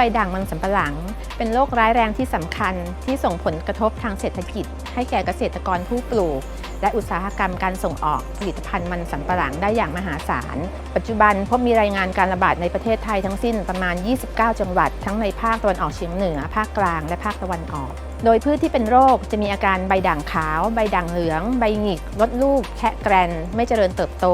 ใบด่างมันสำปะหลัง เป็นโรคร้ายแรงที่สำคัญที่ส่งผลกระทบทางเศรษฐกิจ ให้แก่เกษตรกรผู้ปลูก และอุตสาหกรรมการส่งออกผลิตภัณฑ์มันสำปะหลังได้อย่างมหาศาล ปัจจุบันพบมีรายงานการระบาดในประเทศไทยทั้งสิ้นประมาณ 29 จังหวัด ทั้งในภาคตะวันออกเฉียงเหนือ ภาคกลาง และภาคตะวันออกโดยพืชที่เป็นโรคจะมีอาการใบด่างขาว ใบด่างเหลือง ใบหงิกลดลูก แคะแกรน ไม่เจริญเติบโต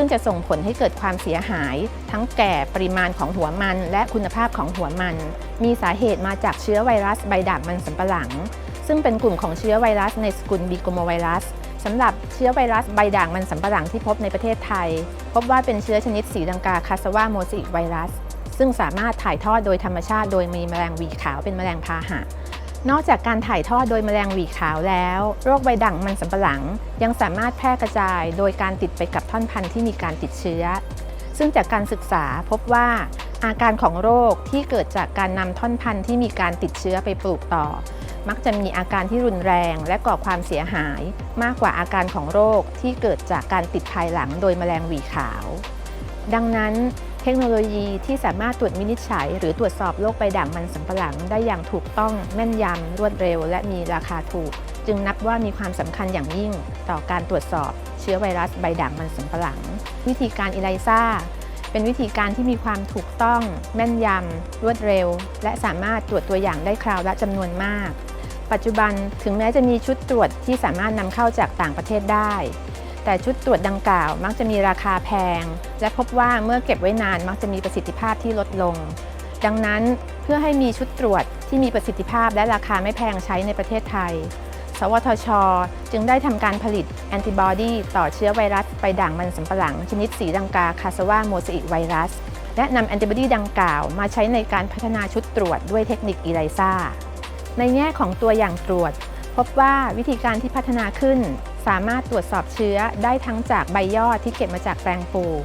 ซึ่งจะส่งผลให้เกิดความเสียหาย ทั้งแก่ปริมาณของหัวมัน และคุณภาพของหัวมัน มีสาเหตุมาจากเชื้อไวรัสใบด่างมันสำปะหลัง ซึ่งเป็นกลุ่มของเชื้อไวรัสในสกุลบีโกโมไวรัสสำหรับเชื้อไวรัสใบด่างมันสำปะหลังที่พบในประเทศไทย พบว่าเป็นเชื้อชนิดสีลังกาคาสวาโมซิกไวรัส ซึ่งสามารถถ่ายทอดโดยธรรมชาติ โดยมีแมลงวีขาวเป็นแมลงพาหะ นอกจากการถ่ายทอดโดยแมลงหวีขาวแล้ว โรคใบด่างมันสำปะหลัง ยังสามารถแพร่กระจายโดยการติดไปกับท่อนพันธุ์ที่มีการติดเชื้อ ซึ่งจากการศึกษาพบว่าอาการของโรคที่เกิดจากการนำท่อนพันธุ์ที่มีการติดเชื้อไปปลูกต่อ มักจะมีอาการที่รุนแรงและก่อความเสียหาย มากกว่าอาการของโรคที่เกิดจากการติดภายหลังโดยแมลงหวีขาว ดังนั้น ทคโนโลยีที่สามารถตรวจวินิจฉัย หรือตรวจสอบโรคใบด่างมันสำปะหลังได้อย่างถูกต้องแม่นยำรวดเร็ว และมีราคาถูก จึงนับว่ามีความสำคัญอย่างยิ่ง ต่อการตรวจสอบเชื้อไวรัสใบด่างมันสำปะหลัง วิธีการอิไลซ่าเป็นวิธีการที่มีความถูกต้อง แม่นยำรวดเร็ว และสามารถตรวจตัวอย่างได้คราวละจำนวนมาก ปัจจุบันถึงแม้จะมีชุดตรวจที่สามารถนำเข้าจากต่างประเทศได้ แต่ชุดตรวจดังกล่าวมักจะมีราคาแพง และพบว่าเมื่อเก็บไว้นานมักจะมีประสิทธิภาพที่ลดลง ดังนั้นเพื่อให้มีชุดตรวจที่มีประสิทธิภาพและราคาไม่แพงใช้ในประเทศไทย สวทช จึงได้ทำการผลิตแอนติบอดีต่อเชื้อไวรัสใบด่างมันสำปะหลัง ชนิดสีดังกาคาสวาโมซอิกไวรัส และนำแอนติบอดีดังกล่าว มาใช้ในการพัฒนาชุดตรวจด้วยเทคนิคอีไลซาในแง่ของตัวอย่างตรวจ พบว่าวิธีการที่พัฒนาขึ้น สามารถตรวจสอบเชื้อได้ทั้งจากใบยอดที่เก็บมาจากแปลงปลูก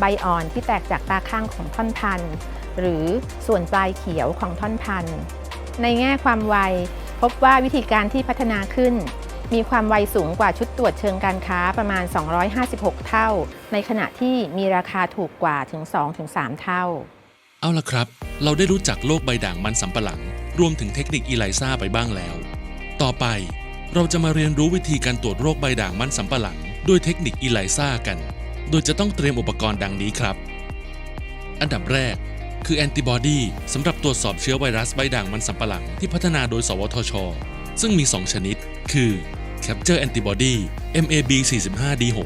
ใบอ่อนที่แตกจากตาข้างของท่อนพันธุ์ หรือส่วนปลายเขียวของท่อนพันธุ์ ในแง่ความไว พบว่าวิธีการที่พัฒนาขึ้น มีความไวสูงกว่าชุดตรวจเชิงการค้าประมาณ 256 เท่า ในขณะที่มีราคาถูกกว่าถึง 2-3 เท่า เอาละครับ เราได้รู้จักโรคใบด่างมันสำปะหลัง รวมถึงเทคนิคอีไลซ่าไปบ้างแล้ว ต่อไป เราจะมาเรียนรู้วิธีการตรวจโรคใบด่างมันสำปะหลังด้วยเทคนิคอีไลซ่ากัน โดยจะต้องเตรียมอุปกรณ์ดังนี้ครับ อันดับแรก คือแอนติบอดีสำหรับตรวจสอบเชื้อไวรัสใบด่างมันสำปะหลังที่พัฒนาโดย สวทช ซึ่งมี 2 ชนิด คือ Capture Antibody MAB 45D6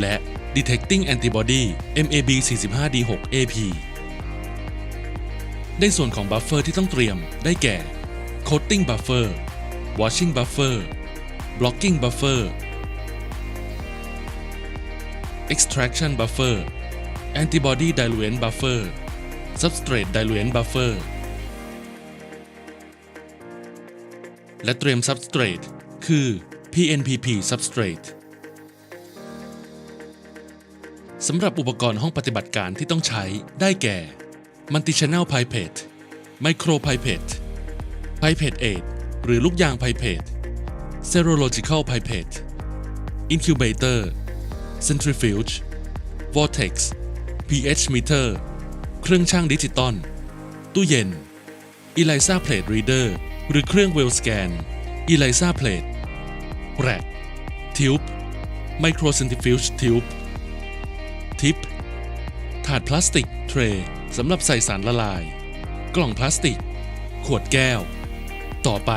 และ Detecting Antibody MAB 45D6 AP ในส่วนของบัฟเฟอร์ที่ต้องเตรียมได้แก่ Coating Buffer Washing Buffer Blocking Buffer Extraction Buffer Antibody Diluent Buffer Substrate Diluent Buffer และเตรียม Substrate คือ PNPP Substrate สำหรับอุปกรณ์ห้องปฏิบัติการที่ต้องใช้ได้แก่ Multi-Channel Pipette Micro Pipette Pipette 8 หรือลูกยาง Pipette Serological Pipette Incubator Centrifuge Vortex pH Meter เครื่องช่างดิจิตอล ตู้เย็น ELISA Plate Reader หรือเครื่อง Well Scan ELISA Plate Rack Tube Microcentrifuge Tube ทิปถาดพลาสติก เทรย์สำหรับใส่สารละลาย กล่องพลาสติก ขวดแก้ว ต่อไป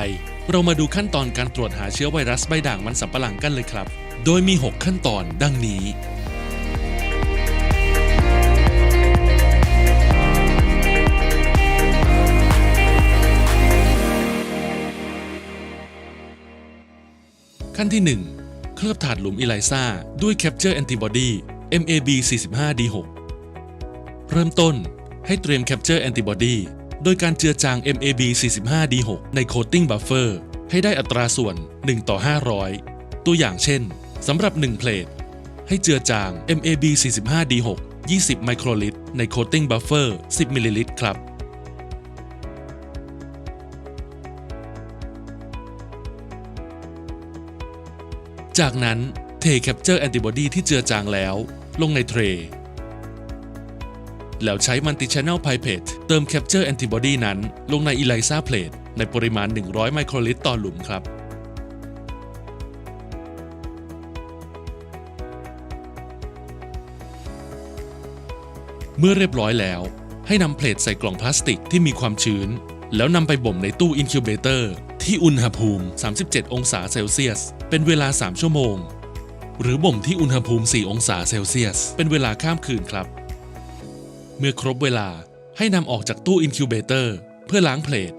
เรามาดูขั้นตอนการตรวจหาเชื้อไวรัสใบด่างมันสำปะหลังกันเลยครับ โดยมี 6 ขั้นตอนดังนี้ ขั้นที่ 1 เคลือบถาดหลุมอีไลซ่าด้วย Capture Antibody MAB 45D6 เริ่มต้นให้เตรียม Capture Antibody โดยการเจือจาง MAB 45D6 ใน Coating Buffer ให้ได้อัตราส่วน 1 ต่อ 500 ตัวอย่างเช่นสำหรับ 1 เพลทให้เจือจาง MAB 45D6 20 ไมโครลิตร ใน Coating Buffer 10 มิลลิลิตรครับ จากนั้นเท Capture Antibody ที่เจือจางแล้ว ลงในเทร แล้วใช้ Multi-Channel Pipette เเติม Capture Antibody นั้นลงใน ELISA Plate ในปริมาณ 100 ไมโครลิตรต่อหลุมครับ เมื่อเรียบร้อยแล้ว ให้นำเพลทใส่กล่องพลาสติกที่มีความชื้น แล้วนำไปบ่มในตู้อินคิวเบเตอร์ที่อุณหภูมิ 37 องศาเซลเซียส เป็นเวลา 3 ชั่วโมง หรือบ่มที่อุณหภูมิ 4 องศาเซลเซียส เป็นเวลาข้ามคืนครับ เมื่อครบเวลา ให้นำออกจากตู้อินคิวเบเตอร์เพื่อล้างเพลท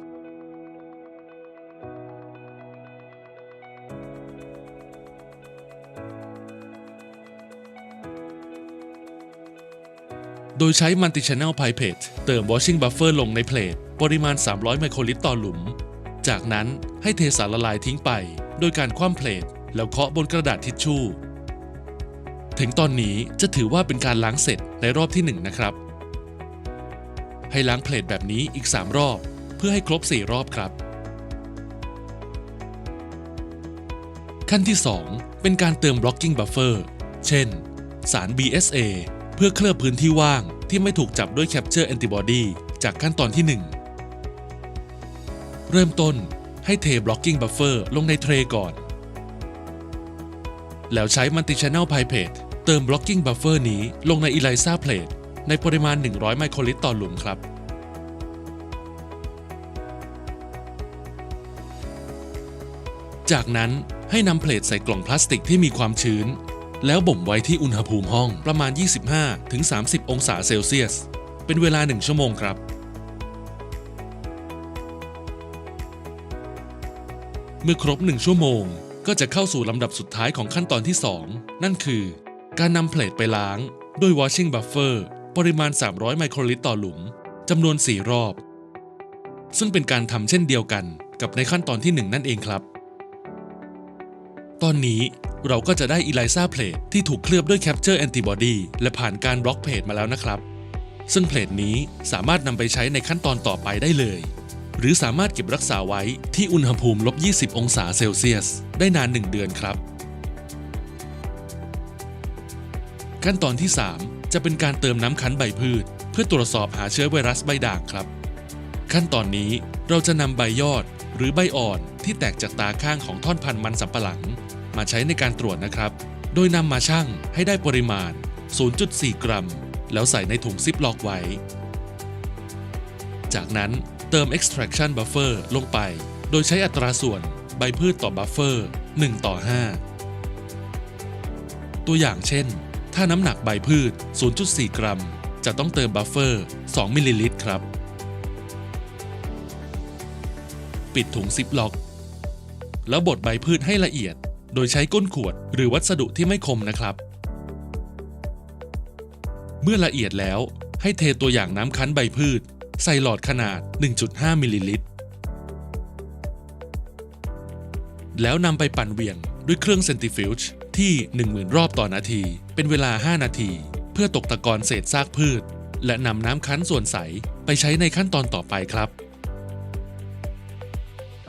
โดยใช้ Multi-Channel Pipette เติม Washing Buffer ลงในเพลทปริมาณ 300 ไมโครลิตรต่อหลุม จากนั้นให้เทสารละลายทิ้งไป โดยการคว่ำเพลทแล้วเคาะบนกระดาษทิชชู่ ถึงตอนนี้จะถือว่าเป็นการล้างเสร็จในรอบที่ 1 นะครับ ให้ล้างเพลทแบบนี้อีก 3 รอบ เพื่อให้ครบ 4 รอบครับ ขั้นที่ 2 เป็นการเติม blocking buffer เช่น สาร BSA เพื่อเคลือบพื้นที่ว่างที่ไม่ถูกจับด้วย capture antibody จากขั้นตอนที่ 1 เริ่มต้นให้เท blocking buffer ลงในเทรก่อน แล้วใช้ multi-channel pipette เติม blocking buffer นี้ลงใน ELISA plate ในปริมาณ 100 ไมโครลิตรต่อหลุมครับ จากนั้นให้นำเพลทใส่กล่องพลาสติกที่มีความชื้น แล้วบ่มไว้ที่อุณหภูมิห้องประมาณ 25-30 องศาเซลเซียส เป็นเวลา 1 ชั่วโมงครับเมื่อครบ 1 ชั่วโมง ก็จะเข้าสู่ลำดับสุดท้ายของขั้นตอนที่ 2 นั่นคือ การนำเพลทไปล้าง ด้วย washing buffer ปริมาณ 300 ไมโครลิตรต่อหลุมจำนวน 4 รอบ ซึ่งเป็นการทำเช่นเดียวกันกับในขั้นตอนที่ 1 นั่นเองครับ ตอนนี้เราก็จะได้ ELISA plate ที่ถูกเคลือบด้วย Capture Antibody และผ่านการบล็อกเพจมาแล้วนะครับ ซึ่งเพลทนี้สามารถนำไปใช้ในขั้นตอนต่อไปได้เลย หรือสามารถเก็บรักษาไว้ที่อุณหภูมิลบ 20 องศาเซลเซียส ได้นาน 1 เดือนครับ ขั้นตอนที่ 3 จะเป็นการเติมน้ำคั้นใบพืช เพื่อตรวจสอบหาเชื้อไวรัสใบด่างครับ ขั้นตอนนี้เราจะนำใบยอดหรือใบอ่อนที่แตกจากตาข้างของท่อนพันธุ์มันสำปะหลัง มาใช้ในการตรวจนะครับ โดยนำมาชั่งให้ได้ปริมาณ 0.4 กรัม แล้วใส่ในถุงซิปล็อกไว้ จากนั้นเติม extraction buffer ลงไป โดยใช้อัตราส่วนใบพืชต่อ buffer 1ต่อ 5 ตัวอย่างเช่น ถ้าน้ำหนักใบพืช 0.4 กรัม จะต้องเติม buffer 2มิลลิลิตรครับ ปิดถุงซิปล็อก แล้วบดใบพืชให้ละเอียด โดยใช้ก้นขวดหรือวัสดุที่ไม่คมนะครับ เมื่อละเอียดแล้วให้เทตัวอย่างน้ำคั้นใบพืช ใส่หลอดขนาด 1.5 มิลลิลิตร แล้วนำไปปั่นเวียงด้วยเครื่องเซนติฟิวจ์ ที่ 10,000 รอบต่อนาที เป็นเวลา 5 นาที เพื่อตกตะกอนเศษซากพืช และนำน้ำคั้นส่วนใสไปใช้ในขั้นตอนต่อไปครับ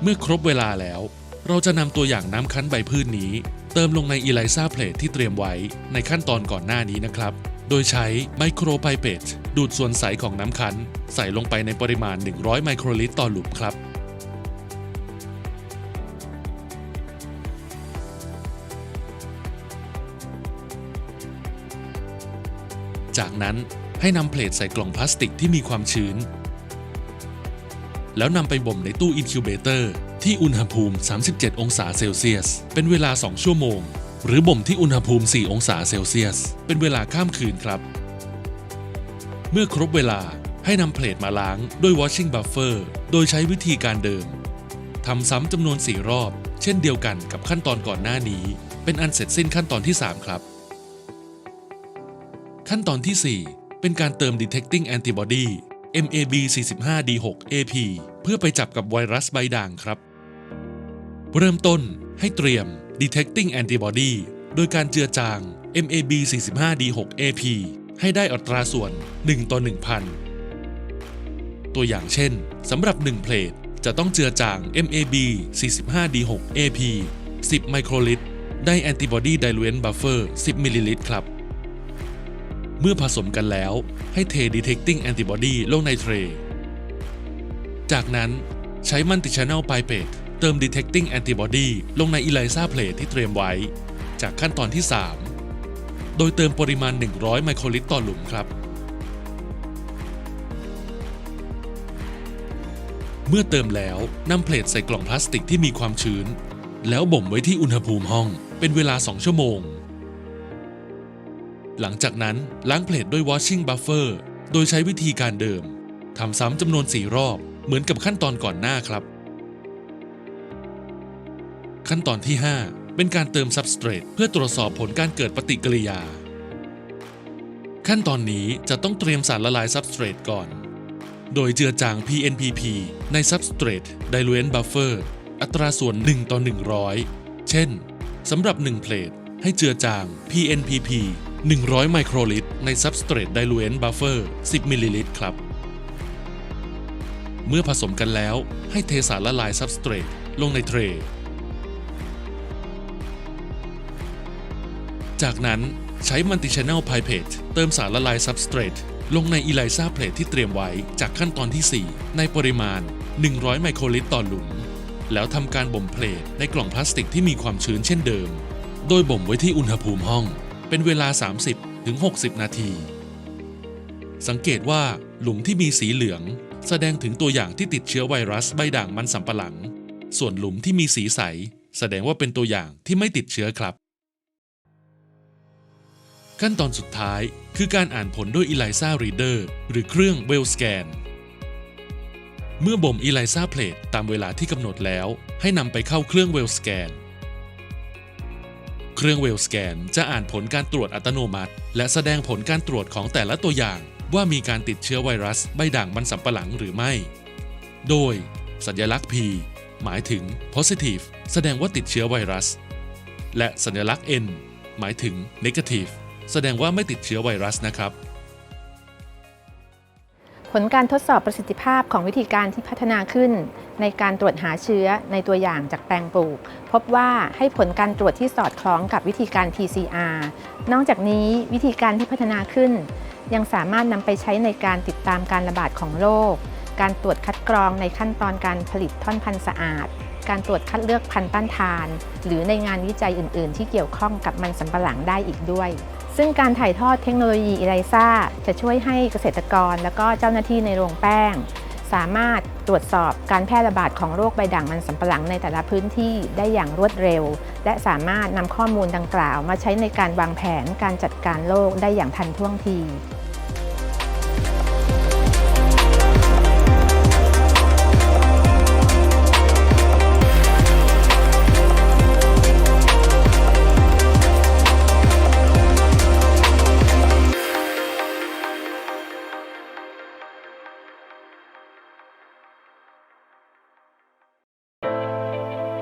เมื่อครบเวลาแล้ว เราจะนำตัวอย่างน้ำคั้นใบพืชนี้ เติมลงใน ELISA plate ที่เตรียมไว้ในขั้นตอนก่อนหน้านี้นะครับ โดยใช้ไมโครไพเปตดูดส่วนใสของน้ำคั้น ใส่ลงไปในปริมาณ 100 ไมโครลิตรต่อหลุมครับ จากนั้นให้นำเพลทใส่กล่องพลาสติกที่มีความชื้น แล้วนำไปบ่มในตู้อินคิวเบเตอร์ที่อุณหภูมิ 37 องศาเซลเซียส เป็นเวลา 2 ชั่วโมง หรือบ่มที่อุณหภูมิ 4 องศาเซลเซียส เป็นเวลาข้ามคืนครับ เมื่อครบเวลาให้นำเพลทมาล้างด้วย washing buffer โดยใช้วิธีการเดิมทำซ้ำจำนวน 4 รอบ เช่นเดียวกันกับขั้นตอนก่อนหน้านี้ เป็นอันเสร็จสิ้นขั้นตอนที่ 3 ครับ ขั้นตอนที่ 4 เป็นการเติม detecting antibody MAB 45 D6 AP เพื่อไปจับกับไวรัสใบด่างครับ เริ่มต้นให้เตรียม detecting antibody โดยการเจือจาง MAB 45 D6 AP ให้ได้อัตราส่วน 1 ต่อ 1,000 ตัวอย่างเช่นสำหรับ 1 เพลทจะต้องเจือจาง MAB 45 D6 AP 10 ไมโครลิตร ได้ antibody diluent buffer 10 มิลลิลิตรครับ เมื่อผสมกันแล้วให้เท detecting antibody ลงในเทรย์จากนั้นใช้ multi-channel pipette เติม detecting antibody ลงใน ELISA plate ที่เตรียมไว้ จากขั้นตอนที่ 3 โดยเติมปริมาณ 100 ไมโครลิตรต่อหลุมครับ เมื่อเติมแล้วนำเพลทใส่กล่องพลาสติกที่มีความชื้น แล้วบ่มไว้ที่อุณหภูมิห้องเป็นเวลา 2 ชั่วโมง หลังจากนั้นล้างเพลทด้วย washing buffer โดยใช้วิธีการเดิมทำซ้ำจำนวน 4 รอบเหมือนกับขั้นตอนก่อนหน้าครับ ขั้นตอนที่ 5 เป็นการเติม substrate เพื่อตรวจสอบผลการเกิดปฏิกิริยา ขั้นตอนนี้จะต้องเตรียมสารละลาย substrate ก่อน โดยเจือจาง PNPP ใน substrate diluent buffer อัตราส่วน 1 ต่อ 100 เช่นสำหรับ 1 เพลทให้เจือจาง PNPP 100 ไมโครลิตร ใน substrate diluent buffer 10 มิลลิลิตรครับ เมื่อผสมกันแล้วให้เทสารละลาย substrate ลงในเทรย์จากนั้นใช้ multi-channel pipette เติมสารละลาย substrate ลงใน ELISA plate ที่เตรียมไว้จากขั้นตอนที่ 4 ในปริมาณ 100 ไมโครลิตรต่อหลุม แล้วทำการบ่มเพลทในกล่องพลาสติกที่มีความชื้นเช่นเดิม โดยบ่มไว้ที่อุณหภูมิห้อง เป็นเวลา 30ถึง60 นาที สังเกตว่าหลุมที่มีสีเหลือง แสดงถึงตัวอย่างที่ติดเชื้อไวรัสใบด่างมันสำปะหลัง ส่วนหลุมที่มีสีใส แสดงว่าเป็นตัวอย่างที่ไม่ติดเชื้อครับ ขั้นตอนสุดท้ายคือการอ่านผลด้วย ELISA Reader หรือเครื่อง Well Scan เมื่อบ่ม ELISA Plate ตามเวลาที่กำหนดแล้ว ให้นำไปเข้าเครื่อง Well Scan เครื่องเวลสแกนจะอ่านผลการตรวจอัตโนมัติ และแสดงผลการตรวจของแต่ละตัวอย่าง ว่ามีการติดเชื้อไวรัสใบด่างมันสำปะหลังหรือไม่ โดย สัญลักษณ์ P หมายถึง positive แสดงว่าติดเชื้อไวรัส และสัญลักษณ์ N หมายถึง negative แสดงว่าไม่ติดเชื้อไวรัสนะครับ ผลการทดสอบประสิทธิภาพของวิธีการที่พัฒนาขึ้น ในการตรวจหาเชื้อในตัวอย่างจากแปลงปลูก พบว่าให้ผลการตรวจที่สอดคล้องกับวิธีการ PCR นอกจากนี้วิธีการที่พัฒนาขึ้น ยังสามารถนำไปใช้ในการติดตามการระบาดของโรคการตรวจคัดกรองในขั้นตอนการผลิตท่อนพันธุ์สะอาด การตรวจคัดเลือกพันธุ์ต้านทาน หรือในงานวิจัยอื่น ๆ ที่เกี่ยวข้องกับมันสำปะหลังได้อีกด้วย ซึ่งการถ่ายทอดเทคโนโลยีไรซ่าจะช่วยให้เกษตรกร และก็เจ้าหน้าที่ในโรงแป้ง สามารถตรวจสอบการแพร่ระบาดของโรคใบด่างมันสำปะหลังในแต่ละพื้นที่ได้อย่างรวดเร็ว และสามารถนำข้อมูลดังกล่าวมาใช้ในการวางแผนการจัดการโรคได้อย่างทันท่วงที